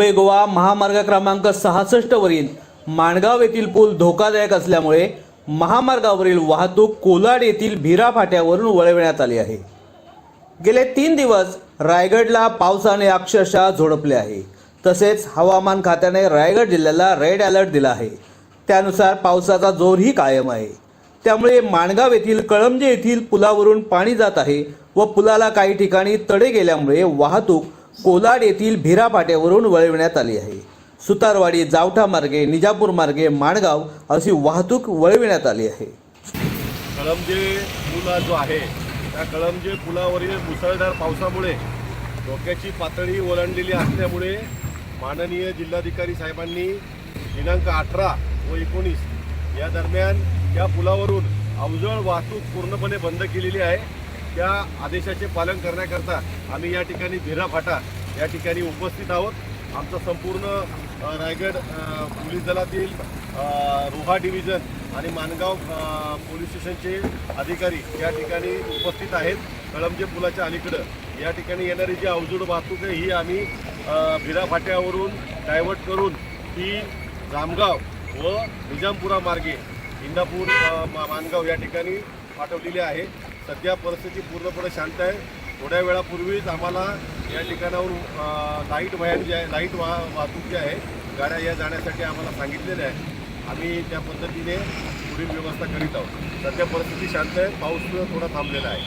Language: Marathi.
मुंबई गोवा महामार्ग क्रमांक सहासष्ट वरील माणगाव येथील पूल धोकादायक असल्यामुळे महामार्गावरील वाहतूक कोलाड येथील भिरा फाट्यावरून वळविण्यात आली आहे. गेले तीन दिवस रायगडला पावसाने अक्षरशः झोडपले आहे. तसेच हवामान खात्याने रायगड जिल्ह्याला रेड अलर्ट दिला आहे. त्यानुसार पावसाचा जोरही कायम आहे. त्यामुळे माणगाव येथील कळमजे येथील पुलावरून पाणी जात आहे व पुलाला काही ठिकाणी तडे गेल्यामुळे वाहतूक कोलाड येथील भीरा फाट्यावरून वळविण्यात आली आहे. सुतारवाडी जावठा मार्गे निजापूर मार्गे माणगाव अशी वाहतूक वळविण्यात आली आहे. कळमजे पुला जो आहे त्या कळमजे पुलावरील मुसळधार पावसामुळे धोक्याची पातळी ओलांडलेली असल्यामुळे माननीय जिल्हाधिकारी साहेबांनी दिनांक अठरा व एकोणीस या दरम्यान या पुलावरून अवजड वाहतूक पूर्णपणे बंद केलेली आहे. त्या आदेशाचे पालन करण्याकरता आम्ही या ठिकाणी भिरा फाटा या ठिकाणी उपस्थित आहोत. आमचं संपूर्ण रायगड पोलीस दलातील रोहा डिव्हिजन आणि माणगाव पोलीस स्टेशनचे अधिकारी या ठिकाणी उपस्थित आहेत. कळमजे पुलाच्या अलीकडं. या ठिकाणी येणारी जी अवजड वाहतूक आहे ही आम्ही भिरा फाट्यावरून डायव्हर्ट करून ती जामगाव व निजामपुरा मार्गे इंदापूर मा- माणगाव या ठिकाणी पाठवलेली आहे. सध्या परिस्थिती पूर्णपणे शांत आहे. थोड्या वेळापूर्वीच आम्हाला या ठिकाणावर लाइट व्हॅन जे आहे लाइट वाह वाहतूक जी आहे गाड्या या जाण्यासाठी आम्हाला सांगितलेल्या आहे आम्ही त्या पद्धतीने पुढील व्यवस्था करीत आहोत. सध्या परिस्थिती शांत आहे पाऊस थोडा थांबलेला आहे.